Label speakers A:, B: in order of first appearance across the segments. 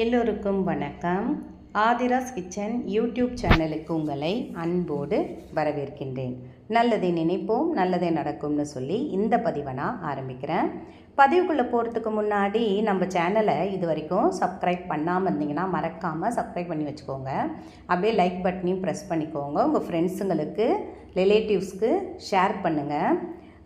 A: எல்லோருக்கும் வணக்கம். Aadhira's kitchen YouTube சேனலுக்கு உங்களை அன்போடு வரவேற்கின்றேன். நல்லதை நினைப்போம் நல்லதே நடக்கும்னு சொல்லி இந்த பதிவை நான் ஆரம்பிக்கிறேன். பதிவுக்குள்ளே போகிறதுக்கு முன்னாடி நம்ம சேனலை இது வரைக்கும் சப்ஸ்கிரைப் பண்ணாமல் இருந்தீங்கன்னா மறக்காமல் சப்ஸ்கிரைப் பண்ணி வச்சுக்கோங்க. அப்படியே லைக் பட்டனையும் ப்ரெஸ் பண்ணிக்கோங்க. உங்கள் ஃப்ரெண்ட்ஸுங்களுக்கு ரிலேட்டிவ்ஸ்க்கு ஷேர் பண்ணுங்கள்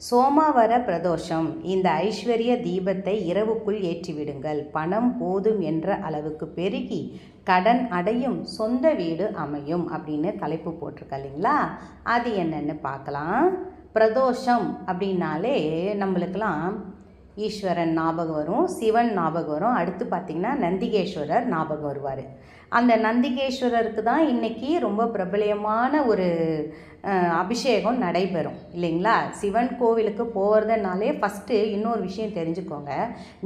A: சோமாவர பிரதோஷம் இந்த ஐஸ்வர்ய தீபத்தை இரவுக்குள் ஏற்றிவிடுங்கள். பணம் போதும் என்ற அளவுக்கு பெருகி கடன் அடையும் சொந்த வீடு அமையும் அப்படின்னு தலைப்பு போட்டிருக்க இல்லைங்களா? அது என்னென்னு பார்க்கலாம். பிரதோஷம் அப்படின்னாலே நம்மளுக்கெல்லாம் ஈஸ்வரன் ஞாபகம் வரும் சிவன் ஞாபகம் வரும். அடுத்து பார்த்திங்கன்னா நந்திகேஸ்வரர் ஞாபகம் வருவார். அந்த நந்திகேஸ்வரருக்கு தான் இன்றைக்கி ரொம்ப பிரபலியமான ஒரு அபிஷேகம் நடைபெறும் இல்லைங்களா? சிவன் கோவிலுக்கு போகிறதுனாலே ஃபஸ்ட்டு இன்னொரு விஷயம் தெரிஞ்சுக்கோங்க.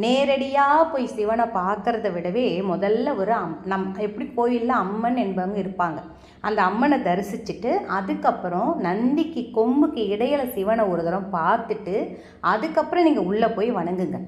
A: நேரடியாக போய் சிவனை பார்க்குறத விடவே முதல்ல ஒரு அம் நம் எப்படி கோயிலில் அம்மன் என்பவங்க இருப்பாங்க. அந்த அம்மனை தரிசிச்சுட்டு அதுக்கப்புறம் நந்திக்கு கொம்புக்கு இடையில சிவனை ஒரு தரம் பார்த்துட்டு அதுக்கப்புறம் நீங்கள் உள்ளே போய் வணங்குங்க.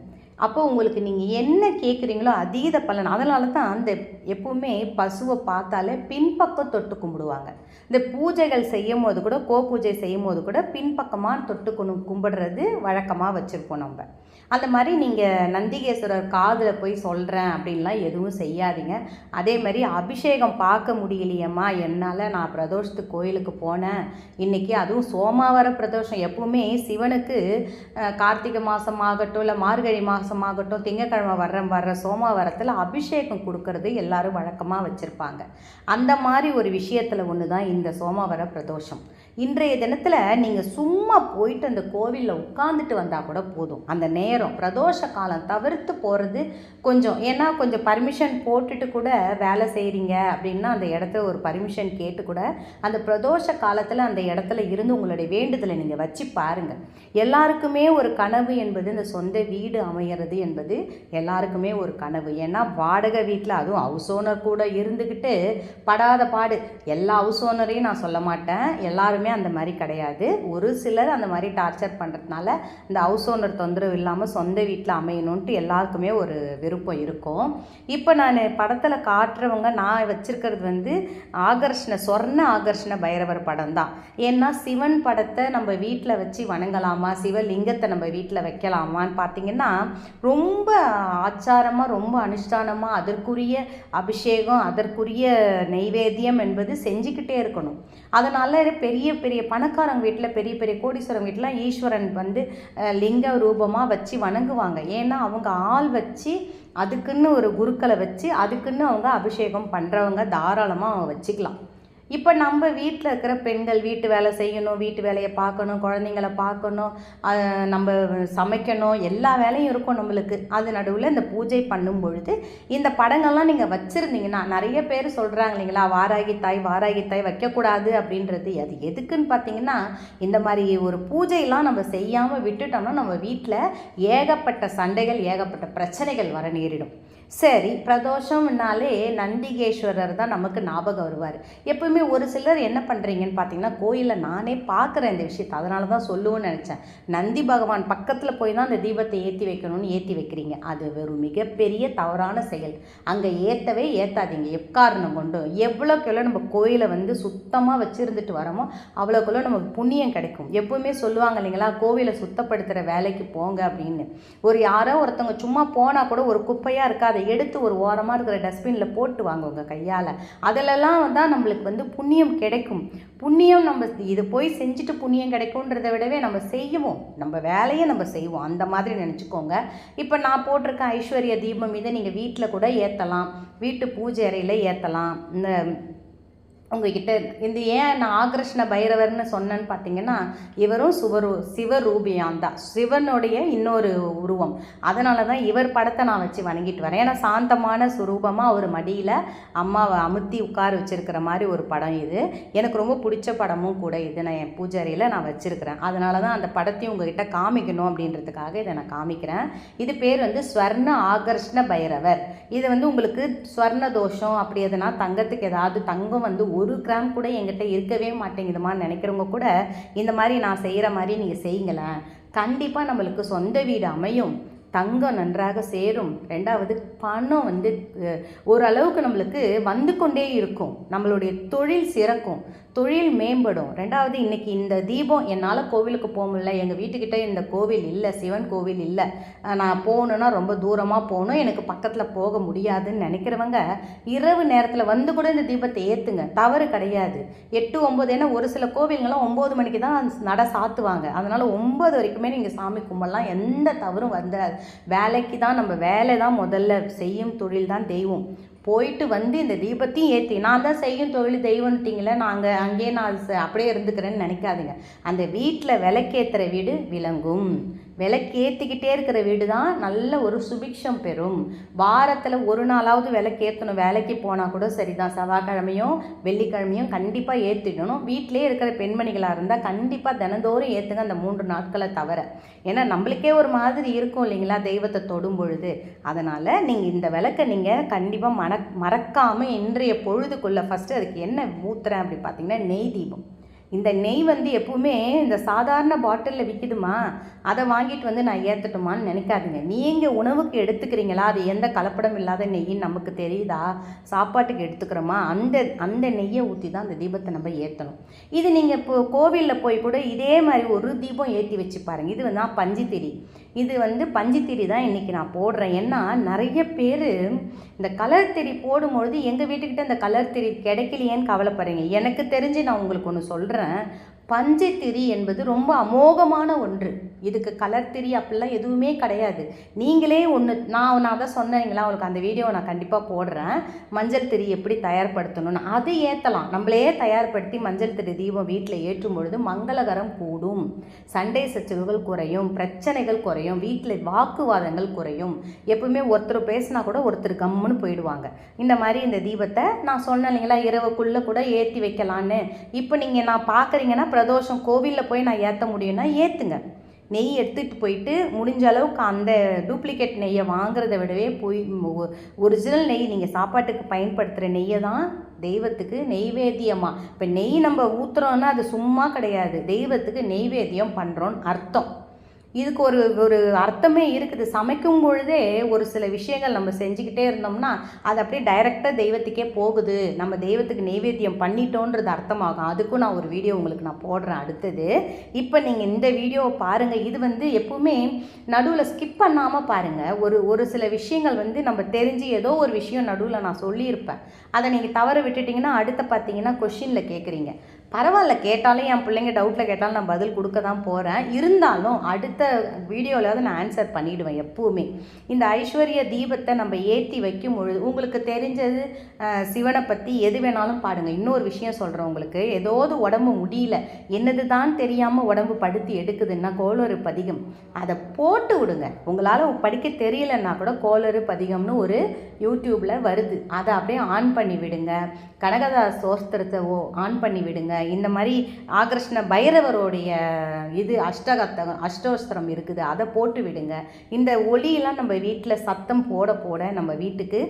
A: அப்போ உங்களுக்கு நீங்கள் என்ன கேட்குறீங்களோ அதீத பலன். அதனால தான் அந்த எப்பவுமே பசுவை பார்த்தாலே பின்பக்கம் தொட்டு கும்பிடுவாங்க. இந்த பூஜைகள் செய்யும் போது கூட கோ பூஜை செய்யும் போது கூட பின்பக்கமாக தொட்டு கொண்டு கும்பிடுறது வழக்கமாக வச்சுருப்போம் நம்ம. அந்த மாதிரி நீங்கள் நந்திகேஸ்வரர் காதில் போய் சொல்கிறேன் அப்படின்லாம் எதுவும் செய்யாதீங்க. அதே மாதிரி அபிஷேகம் பார்க்க முடியலையம்மா என்னால் நான் பிரதோஷத்துக்கு கோயிலுக்கு போனேன். இன்றைக்கி அதுவும் சோமாவர பிரதோஷம். எப்பவுமே சிவனுக்கு கார்த்திகை மாதம் ஆகட்டும் இல்லை மார்கழி மாதம் ஆகட்டும் திங்கக்கிழமை வர்ற வர்ற சோமவாரத்தில் அபிஷேகம் கொடுக்கறது எல்லாரும் வழக்கமாக வச்சுருப்பாங்க. அந்த மாதிரி ஒரு விஷயத்தில் ஒன்று தான் இந்த சோமவார பிரதோஷம். இன்றைய தினத்தில் நீங்கள் சும்மா போயிட்டு அந்த கோவிலில் உட்காந்துட்டு வந்தால் கூட போதும். அந்த நேரம் பிரதோஷ காலம் தவிர்த்து போகிறது கொஞ்சம். ஏன்னா கொஞ்சம் பர்மிஷன் போட்டுட்டு கூட வேலை செய்கிறீங்க அப்படின்னா அந்த இடத்த ஒரு பர்மிஷன் கேட்டு கூட அந்த பிரதோஷ காலத்தில் அந்த இடத்துல இருந்து உங்களுடைய வேண்டுதலை நீங்கள் வச்சு பாருங்கள் எல்லாருக்குமே ஒரு கனவு என்பது இந்த சொந்த வீடு அமையிறது என்பது எல்லாருக்குமே ஒரு கனவு. ஏன்னா வாடகை வீட்டில் அதுவும் ஹவுஸ் ஓனர் கூட இருந்துக்கிட்டு படாத பாடு. எல்லா ஹவுஸ் ஓனரையும் நான் சொல்ல மாட்டேன். எல்லாருமே அந்த மாதிரி கிடையாது. ஒரு சிலர் அந்த மாதிரி டார்ச்சர் பண்ணுறதுனால இந்த ஹவுஸ் ஓனர் தொந்தரவு இல்லாமல் சொந்த வீட்டில் அமையணுன்ட்டு எல்லாருக்குமே ஒரு விருப்பம் இருக்கும். இப்போ நான் படத்தில் காட்டுறவங்க நான் வச்சுருக்கிறது வந்து ஆகர்ஷண சொர்ண ஆகர்ஷண பைரவர் படம் தான். ஏன்னா சிவன் படத்தை நம்ம வீட்டில் வச்சு வணங்கலாமா? சிவலிங்கத்தை நம்ம வீட்டில் வைக்கலாமான்னு பார்த்தீங்கன்னா ரொம்ப ஆச்சாரமாக ரொம்ப அனுஷ்டானமாக அதற்குரிய அபிஷேகம் அதற்குரிய நெய்வேத்தியம் என்பது செஞ்சுக்கிட்டே இருக்கணும். அதனால் பெரிய பெரிய பணக்காரங்க வீட்டில் பெரிய பெரிய கோடீஸ்வரன் வீட்டிலாம் ஈஸ்வரன் வந்து லிங்க ரூபமாக வச்சு வணங்குவாங்க. ஏன்னா அவங்க ஆள் வச்சு அதுக்குன்னு ஒரு குருக்களை வச்சு அதுக்குன்னு அவங்க அபிஷேகம் பண்ணுறவங்க தாராளமாக அவங்க வச்சுக்கலாம். இப்போ நம்ம வீட்டில் இருக்கிற பெண்கள் வீட்டு வேலை செய்யணும் வீட்டு வேலையை பார்க்கணும் குழந்தைங்கள பார்க்கணும் நம்ம சமைக்கணும் எல்லா வேலையும் இருக்கும் நம்மளுக்கு. அது நடுவில் இந்த பூஜை பண்ணும் பொழுது இந்த படங்கள்லாம் நீங்கள் வச்சுருந்தீங்கன்னா நிறைய பேர் சொல்கிறாங்க இல்லைங்களா வாராகி தாய் வாராகி தாய் வைக்கக்கூடாது அப்படின்றது. அது எதுக்குன்னு பார்த்தீங்கன்னா இந்த மாதிரி ஒரு பூஜையெல்லாம் நம்ம செய்யாமல் விட்டுட்டோம்னா நம்ம வீட்டில் ஏகப்பட்ட சண்டைகள் ஏகப்பட்ட பிரச்சனைகள் வர நேரிடும். சரி பிரதோஷம்னாலே நந்திகேஸ்வரர் தான் நமக்கு ஞாபகம் வருவார். எப்பவுமே ஒரு சிலர் என்ன பண்ணுறீங்கன்னு பார்த்தீங்கன்னா கோயிலில் நானே பார்க்குறேன் இந்த விஷயத்தை. அதனால தான் சொல்லுவேன்னு நினச்சேன். நந்தி பகவான் பக்கத்தில் போய் தான் அந்த தீபத்தை ஏற்றி வைக்கணும்னு ஏற்றி வைக்கிறீங்க. அது ஒரு மிகப்பெரிய தவறான செயல். அங்கே ஏற்றவே ஏற்றாதீங்க எக்காரணம் கொண்டு எவ்வளோக்கு எவ்வளோ நம்ம கோயிலை வந்து சுத்தமாக வச்சுருந்துட்டு வரோமோ அவ்வளோக்குள்ள நமக்கு புண்ணியம் கிடைக்கும். எப்பவுமே சொல்லுவாங்க இல்லைங்களா கோவிலை சுத்தப்படுத்துகிற வேலைக்கு போங்க அப்படின்னு. ஒரு யாரோ ஒருத்தவங்க சும்மா போனால் கூட ஒரு குப்பையாக இருக்காது அதை எடுத்து ஒரு ஓரமாக இருக்கிற டஸ்ட்பினில் போட்டு வாங்க உங்கள் கையால். அதிலெல்லாம் தான் நம்மளுக்கு வந்து புண்ணியம் கிடைக்கும். புண்ணியம் நம்ம இது போய் செஞ்சுட்டு புண்ணியம் கிடைக்கும்ன்றத விடவே நம்ம செய்வோம். நம்ம வேலையை நம்ம செய்வோம். அந்த மாதிரி நினச்சிக்கோங்க. இப்போ நான் போட்டிருக்க ஐஸ்வர்ய தீபம் இதை நீங்கள் வீட்டில் கூட ஏற்றலாம் வீட்டு பூஜை அறையில் ஏற்றலாம் இந்த உங்ககிட்ட இந்த ஏன் நான் ஆகர்ஷ்ண பைரவர்னு சொன்னேன்னு பார்த்தீங்கன்னா இவரும் சுவரு சிவரூபியான் தான் சிவனுடைய இன்னொரு உருவம். அதனால தான் இவர் படத்தை நான் வச்சு வணங்கிட்டு வரேன். ஏன்னா சாந்தமான சுரூபமாக அவர் மடியில் அம்மாவை அமுத்தி உட்கார வச்சுருக்கிற மாதிரி ஒரு படம் இது. எனக்கு ரொம்ப பிடிச்ச படமும் கூட இது. நான் என் பூஜாரியில் நான் வச்சுருக்கிறேன். அதனால தான் அந்த படத்தையும் உங்ககிட்ட காமிக்கணும் அப்படின்றதுக்காக இதை நான் காமிக்கிறேன். இது பேர் வந்து ஸ்வர்ண ஆகர்ஷ்ண பைரவர். இது வந்து உங்களுக்கு ஸ்வர்ண தோஷம் அப்படி எதுனா தங்கத்துக்கு ஏதாவது தங்கம் வந்து ஒரு கிராம் கூட என்கிட்ட இருக்கவே மாட்டேங்குதுமான்னு நினைக்கிறவங்க கூட இந்த மாதிரி நான் செய்கிற மாதிரி நீங்கள் செய்யுங்களேன். கண்டிப்பாக நம்மளுக்கு சொந்த வீடு அமையும். தங்கம் நன்றாக சேரும். ரெண்டாவது பணம் வந்து ஓரளவுக்கு நம்மளுக்கு வந்து கொண்டே இருக்கும். நம்மளுடைய தொழில் சிறக்கும். தொழில் மேம்படும். ரெண்டாவது இன்றைக்கி இந்த தீபம் என்னால் கோவிலுக்கு போக முடியல. எங்கள் வீட்டுக்கிட்ட இந்த கோவில் இல்லை சிவன் கோவில் இல்லை. நான் போகணுன்னா ரொம்ப தூரமாக போகணும். எனக்கு பக்கத்தில் போக முடியாதுன்னு நினைக்கிறவங்க இரவு நேரத்தில் வந்து கூட இந்த தீபத்தை ஏற்றுங்க தவறு கிடையாது. எட்டு ஒம்பது ஏன்னா ஒரு சில கோவில்கள்லாம் ஒம்பது மணிக்கு தான் நட சாத்துவாங்க. அதனால் ஒம்பது வரைக்குமே நீங்கள் சாமி கும்பலாம் எந்த தவறும் வந்துடாது வேலைக்கு தான் நம்ம வேலை தான் முதல்ல. செய்யும் தொழில் தான் தெய்வம். போயிட்டு வந்து இந்த தீபத்தையும் ஏற்றி நான் தான் செய்யும் தொழில் தெய்வம்ட்டிங்கள நாங்கள் அங்கேயே நான் ச- அப்படியே இருந்துக்கிறேன்னு நினைக்காதீங்க. அந்த வீட்டில் விளக்கேற்றுற வீடு விளங்கும். விளக்கேற்றிக்கிட்டே இருக்கிற வீடு தான் நல்ல ஒரு சுபிக்ஷம் பெறும். வாரத்தில் ஒரு நாளாவது விளக்கேற்றணும் வேலைக்கு போனால் கூட சரிதான். செவ்வாய்க்கிழமையும் வெள்ளிக்கிழமையும் கண்டிப்பாக ஏற்றிடணும் வீட்டிலே இருக்கிற பெண்மணிகளாக இருந்தால் கண்டிப்பாக தினந்தோறும் ஏற்றுங்க அந்த மூன்று நாட்களை தவிர. ஏன்னா நம்மளுக்கே ஒரு மாதிரி இருக்கும் இல்லைங்களா? தெய்வத்தை தொடும் பொழுது. அதனால் நீங்கள் இந்த விளக்கை நீங்கள் கண்டிப்பாக மன மறக்காமல் இன்றைய பொழுதுக்குள்ளே ஃபஸ்ட்டு அதுக்கு என்ன ஊத்துறேன் அப்படி பார்த்தீங்கன்னா நெய் தீபம். இந்த நெய் வந்து எப்பவுமே இந்த சாதாரண பாட்டிலில் விற்கிதுமா அதை வாங்கிட்டு வந்து நான் ஏற்றட்டுமான்னு நினைக்காதீங்க. நீங்கள் உணவுக்கு எடுத்துக்கிறீங்களா? அது எந்த கலப்படம் இல்லாத நெய்ன்னு நமக்கு தெரியுதா? சாப்பாட்டுக்கு எடுத்துக்கிறோமா? அந்த அந்த நெய்யை ஊற்றி தான் அந்த தீபத்தை நம்ம ஏற்றணும் இது நீங்கள் இப்போ கோவிலில் போய் கூட இதே மாதிரி ஒரு தீபம் ஏற்றி வச்சு பாருங்கள் இது வந்து பஞ்சுத்திரி இது வந்து பஞ்சுத்திரி தான் இன்றைக்கி நான் போடுறேன். ஏன்னா நிறைய பேர் இந்த கலர் திரி போடும்பொழுது எங்கள் வீட்டுக்கிட்ட இந்த கலர் திரி கிடைக்கலையேன்னு கவலைப்படுறீங்க. எனக்கு தெரிஞ்சு நான் உங்களுக்கு ஒன்று சொல்கிறேன் பஞ்சுத்திரி என்பது ரொம்ப அமோகமான ஒன்று. இதுக்கு கலர் திரி அப்படிலாம் எதுவுமே கிடையாது. நீங்களே ஒன்று நான் நான் தான் சொன்னீங்களா உங்களுக்கு அந்த வீடியோவை நான் கண்டிப்பாக போடுறேன். மஞ்சள் திரி எப்படி தயார்படுத்தணும்னு. அது ஏற்றலாம் நம்மளே தயார்படுத்தி மஞ்சள் திரி தீபம் வீட்டில் ஏற்றும் பொழுது மங்களகரம் கூடும். சண்டை சச்சரவுகள் குறையும் பிரச்சனைகள் குறையும் வீட்டில் வாக்குவாதங்கள் குறையும். எப்பவுமே ஒருத்தர் பேசினா கூட ஒருத்தர் கம்முன்னு போயிடுவாங்க. இந்த மாதிரி இந்த தீபத்தை நான் சொன்னேன் இல்லைங்களா இரவுக்குள்ளே கூட ஏற்றி வைக்கலான்னு. இப்போ நீங்கள் நான் பார்க்குறீங்கன்னா பிரதோஷம் கோவிலில் போய் நான் ஏற்ற முடியும்னா ஏற்றுங்க நெய் எடுத்துகிட்டு போயிட்டு முடிஞ்ச அளவுக்கு அந்த டூப்ளிகேட் நெய்யை வாங்குறத விடவே போய் ஒரிஜினல் நெய் நீங்கள் சாப்பாட்டுக்கு பயன்படுத்துகிற நெய்யை தான் தெய்வத்துக்கு நெய்வேத்தியமாக இப்போ நெய் நம்ம ஊற்றுறோன்னா அது சும்மா கிடையாது. தெய்வத்துக்கு நெய்வேத்தியம் பண்ணுறோன்னு அர்த்தம். இதுக்கு ஒரு ஒரு அர்த்தமே இருக்குது. சமைக்கும் பொழுதே ஒரு சில விஷயங்கள் நம்ம செஞ்சுக்கிட்டே இருந்தோம்னா அது அப்படியே டைரெக்டாக தெய்வத்துக்கே போகுது. நம்ம தெய்வத்துக்கு நெய்வேத்தியம் பண்ணிட்டோன்றது அர்த்தமாகும். அதுக்கும் நான் ஒரு வீடியோ உங்களுக்கு நான் போடுறேன் அடுத்தது. இப்போ நீங்கள் இந்த வீடியோவை பாருங்கள் இது வந்து எப்பவுமே நடுவில் ஸ்கிப் பண்ணாமல் பாருங்கள் ஒரு ஒரு சில விஷயங்கள் வந்து நம்ம தெரிஞ்சு ஏதோ ஒரு விஷயம் நடுவில் நான் சொல்லியிருப்பேன். அதை நீங்கள் தவற விட்டுட்டிங்கன்னா அடுத்த பார்த்தீங்கன்னா கொஷினில் கேட்குறீங்க. பரவாயில்ல கேட்டாலும் என் பிள்ளைங்க டவுட்டில் கேட்டாலும் நான் பதில் கொடுக்க தான் போகிறேன் இருந்தாலும் அடுத்த வீடியோவிலாவது நான் ஆன்சர் பண்ணிவிடுவேன் எப்பவுமே. இந்த ஐஸ்வர்ய தீபத்தை நம்ம ஏற்றி வைக்கும் பொழுது உங்களுக்கு தெரிஞ்சது சிவனை பற்றி எது வேணாலும் பாடுங்கள் இன்னொரு விஷயம் சொல்கிறேன் உங்களுக்கு. ஏதாவது உடம்பு முடியல. என்னது தான் தெரியாமல் உடம்பு படுத்தி எடுக்குதுன்னா கோளறு பதிகம். அதை போட்டு விடுங்க. உங்களால் படிக்க தெரியலன்னா கூட கோளறு பதிகம்னு ஒரு யூடியூப்பில் வருது. அதை அப்படியே ஆன் பண்ணி விடுங்க. கனகதாஸ் சோஸ்திரத்தை ஓ ஆன் பண்ணி விடுங்க. இந்த மாதிரி ஆகர்ஷ்ண பைரவருடைய இது அஷ்டகத்தகம் அஷ்டோஸ்திரம் இருக்குது அதை போட்டு விடுங்க. இந்த ஒளியெல்லாம் நம்ம வீட்டில் சத்தம் போட போட நம்ம வீட்டுக்கு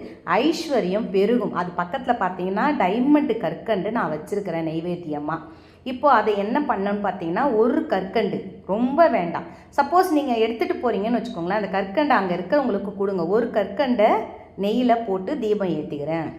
A: ஐஸ்வர்யம் பெருகும். அது பக்கத்தில் பார்த்தீங்கன்னா டைமண்ட் கற்கண்டு நான் வச்சுருக்கிறேன் நைவேத்தியமாக இப்போது அதை என்ன பண்ணணும்னு பார்த்தீங்கன்னா ஒரு கற்கண்டு. ரொம்ப வேண்டாம். சப்போஸ் நீங்கள் எடுத்துகிட்டு போகிறீங்கன்னு வச்சுக்கோங்களேன் அந்த கற்கண்டு அங்கே இருக்கிறவங்களுக்கு கொடுங்க. ஒரு கற்கண்டை நெய்யில் போட்டு தீபம் ஏற்றிக்கிறேன்